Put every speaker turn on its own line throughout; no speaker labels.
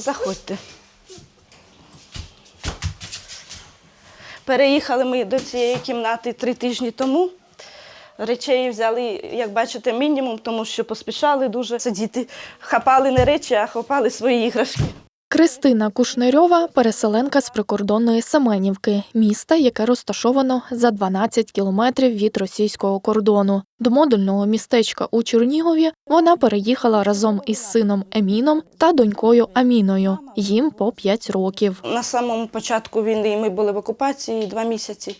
Заходьте. Переїхали ми до цієї кімнати три тижні тому. Речей взяли, як бачите, мінімум, тому що поспішали дуже сидіти. Хапали не речі, а хапали свої іграшки.
Кристина Кушнирьова – переселенка з прикордонної Семенівки, міста, яке розташовано за 12 кілометрів від російського кордону. До модульного містечка у Чернігові вона переїхала разом із сином Еміном та донькою Аміною. Їм по 5 років.
На самому початку війни ми були в окупації два місяці.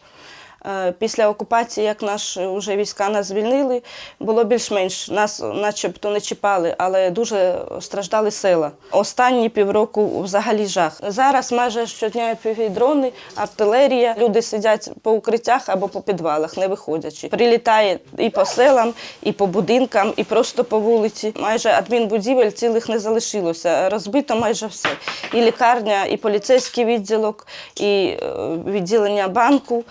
Е, Після окупації, як наш вже війська нас звільнили, було більш-менш нас, начебто, не чіпали, але дуже страждали села. Останні півроку взагалі жах. Зараз майже щодня дрони, артилерія. Люди сидять по укриттях або по підвалах, не виходячи. Прилітає і по селам, і по будинкам, і просто по вулиці. Майже адмінбудівель цілих не залишилося. Розбито майже все. І лікарня, і поліцейський відділок, і е, відділення банку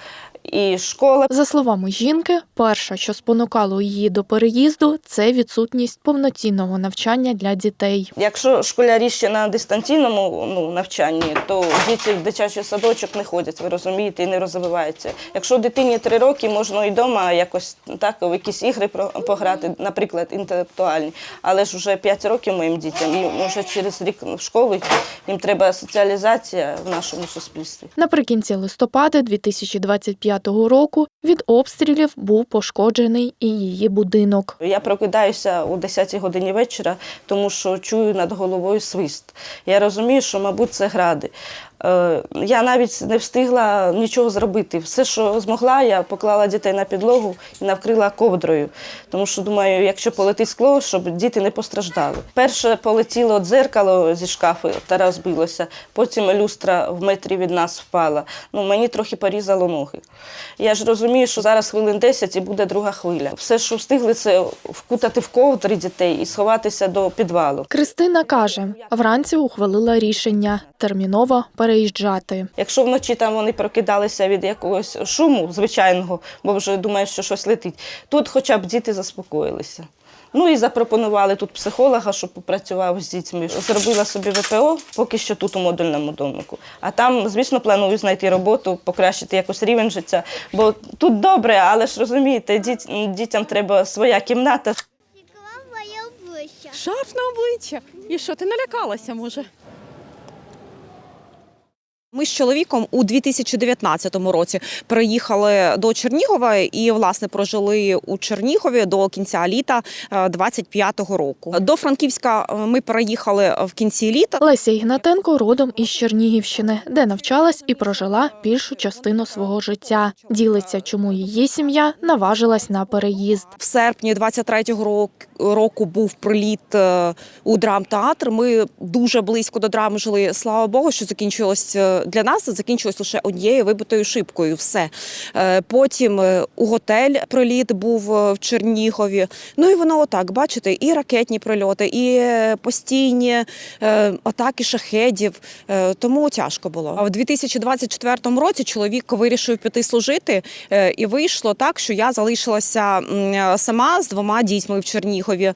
і школа.
За словами жінки, перше, що спонукало її до переїзду, це відсутність повноцінного навчання для дітей.
Якщо школярі ще на дистанційному ну, навчанні, то діти в дитячий садочок не ходять, ви розумієте, і не розвиваються. Якщо дитині три роки, можна і вдома якось так в якісь ігри пограти, наприклад, інтелектуальні. Але ж вже 5 років моїм дітям, і може через рік в школу їм треба соціалізація в нашому суспільстві.
Наприкінці листопада 2025 року від обстрілів був пошкоджений і її будинок.
Я прокидаюся о 10 годині вечора, тому що чую над головою свист. Я розумію, що, мабуть, це гради. Е, Я навіть не встигла нічого зробити. Все, що змогла, я поклала дітей на підлогу і навкрила ковдрою. Тому що думаю, якщо полетить скло, щоб діти не постраждали. Перше полетіло дзеркало зі шкафу та розбилося. Потім люстра в метрі від нас впала. Ну, мені трохи порізало ноги. Я ж розумію, що зараз хвилин 10 і буде друга хвиля. Все, що встигли, це вкутати в ковдри дітей і сховатися до підвалу.
Кристина каже, вранці ухвалила рішення терміново переїжджати.
Якщо вночі там вони прокидалися від якогось шуму звичайного, бо вже думають, що щось летить, тут хоча б діти заспокоїлися. Ну і запропонували тут психолога, щоб попрацював з дітьми. Зробила собі ВПО, поки що тут у модульному домику. А там, звісно, планую знайти роботу, покращити якось рівень життя. Бо тут добре, але ж розумієте, діт- дітям треба своя кімната.
Шарф на обличчя. І що, ти налякалася, може? Ми з чоловіком у 2019 році приїхали до Чернігова і власне прожили у Чернігові до кінця літа 25-го року. До Франківська е, ми переїхали в кінці літа.
Леся Ігнатенко родом із Чернігівщини, де навчалась і прожила більшу частину свого життя. Ділиться, чому її сім'я наважилась на переїзд.
В серпні 23-го рок- року був приліт е, у драмтеатр. Ми дуже близько до драми жили. Слава Богу, що закінчилось е, для нас. Це закінчилось лише однією вибитою шибкою. Все Е, потім е, у готель приліт був е, в Чернігові. Ну і воно отак, бачите, і ракетні прильоти, і постійні атаки шахедів. Тому тяжко було. А в 2024 році чоловік вирішив піти служити, і вийшло так, що я залишилася сама з двома дітьми в Чернігові.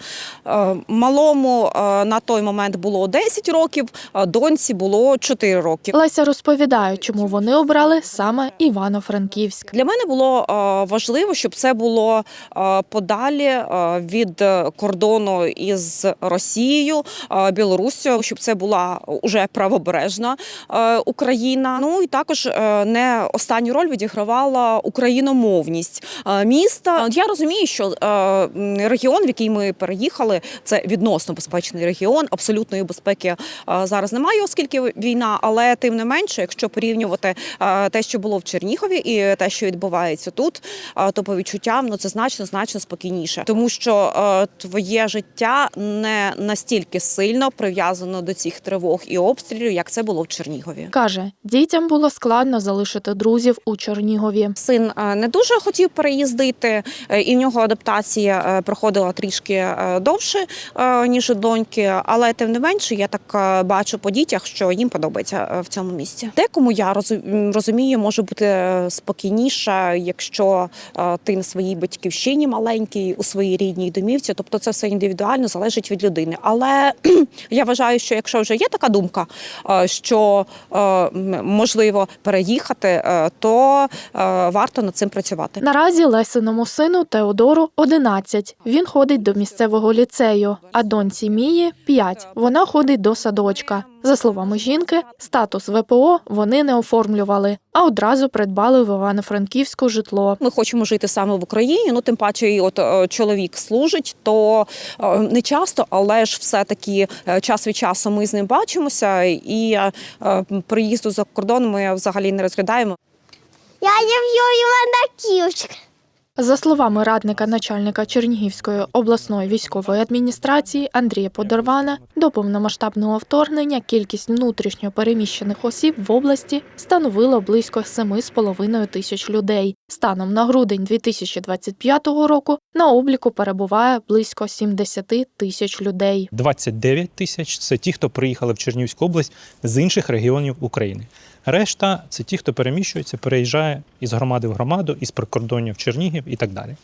Малому на той момент було 10 років, а доньці було 4 роки.
Леся розповідає, чому вони обрали саме Івано-Франківськ.
Для мене було е, важливо, щоб це було е, подалі е, від е, кордону із Росією, е, Білоруссю, щоб це була уже правобережна е, Україна. Ну і також е, не останню роль відігравала україномовність е, міста. Я розумію, що е, регіон, в який ми переїхали, це відносно безпечний регіон. Абсолютної безпеки е, зараз немає, оскільки війна, але тим не менше, якщо порівнювати те, що було в Чернігові, і те, що відбувається тут, то по відчуттям ну це значно значно спокійніше, тому що твоє життя не настільки сильно прив'язано до цих тривог і обстрілів, як це було в Чернігові.
Каже, дітям було складно залишити друзів у Чернігові.
Син не дуже хотів переїздити, е, і в нього адаптація е, проходила трішки е, довше ніж у доньки. Але тим не менше, я так бачу по дітях, що їм подобається в цьому місці. Місті. Декому я розу- розумію, може бути е, спокійніше, якщо е, ти на своїй батьківщині маленький, у своїй рідній домівці. Тобто це все індивідуально залежить від людини. Але я вважаю, що якщо вже є така думка, е, що можливо переїхати, то варто над цим працювати.
Наразі Лесиному сину Теодору 11. Він ходить до місцевого ліцею, а доньці Мії 5. Вона ходить до садочка. За словами жінки, статус ВПО вони не оформлювали, а одразу придбали в Івано-Франківську житло.
Ми хочемо жити саме в Україні. Ну тим паче, і от е, чоловік служить, то е, не часто, але ж все таки час від часу ми з ним бачимося, і е, е, приїзду за кордон ми взагалі не розглядаємо.
Я люблю Івана-Київськ.
За словами радника начальника Чернігівської обласної військової адміністрації Андрія Подорвана, до повномасштабного вторгнення кількість внутрішньо переміщених осіб в області становила близько 7,5 тисяч людей. Станом на грудень 2025 року на обліку перебуває близько 70 тисяч людей.
29 тисяч це ті, хто приїхали в Чернігівську область з інших регіонів України. Решта це ті, хто переміщується, переїжджає із громади в громаду, із прикордоння в Чернігів і так далі.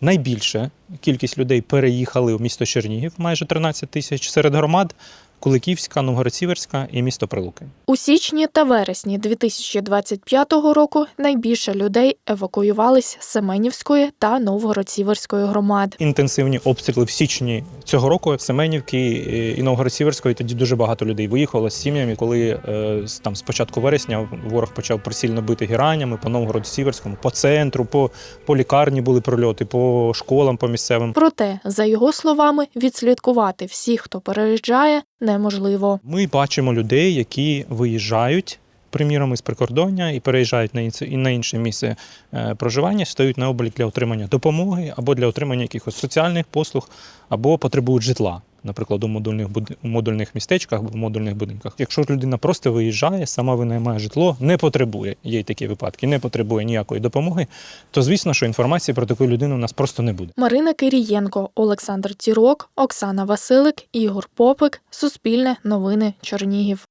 Найбільше кількість людей переїхали в місто Чернігів, майже 13 тисяч серед громад Куликівська, Новгород-Сіверська і місто Прилуки.
У січні та вересні 2025 року найбільше людей евакуювались з Семенівської та Новгород-Сіверської громад.
Інтенсивні обстріли в січні цього року Семенівки і Новгород-Сіверської. Тоді дуже багато людей виїхало з сім'ями. Коли е, там з початку вересня ворог почав прицільно бити гіранями по Новгород-Сіверському, по центру, по, по лікарні були прольоти, по школам, по місцевим.
Проте, за його словами, відслідкувати всіх, хто переїжджає, неможливо.
Ми бачимо людей, які виїжджають. Приміром, із прикордоння і переїжджають на інше, і на інше місце е, проживання, стають на облік для отримання допомоги або для отримання якихось соціальних послуг, або потребують житла, наприклад, у модульних у модульних містечках або в модульних будинках. Якщо людина просто виїжджає, сама винаймає житло, не потребує, є й такі випадки, не потребує ніякої допомоги, то звісно, що інформації про таку людину у нас просто не буде.
Марина Кирієнко, Олександр Тірок, Оксана Василик, Ігор Попик. Суспільне новини Чернігів.